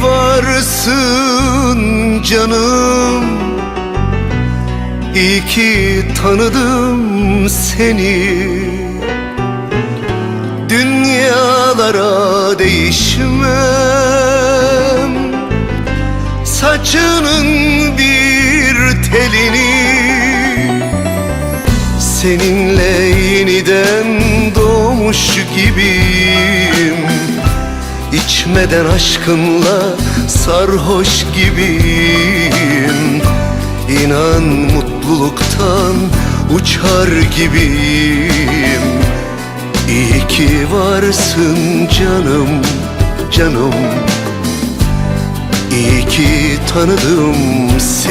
varsın canım. İyi ki tanıdım seni. Dünyalara değişmem. Saçının bir telini Seninle yeniden doğmuş gibiyim İçmeden aşkınla sarhoş gibiyim. İnan mutluluktan uçar gibiyim. İyi ki varsın canım, canım. İyi ki tanıdım seni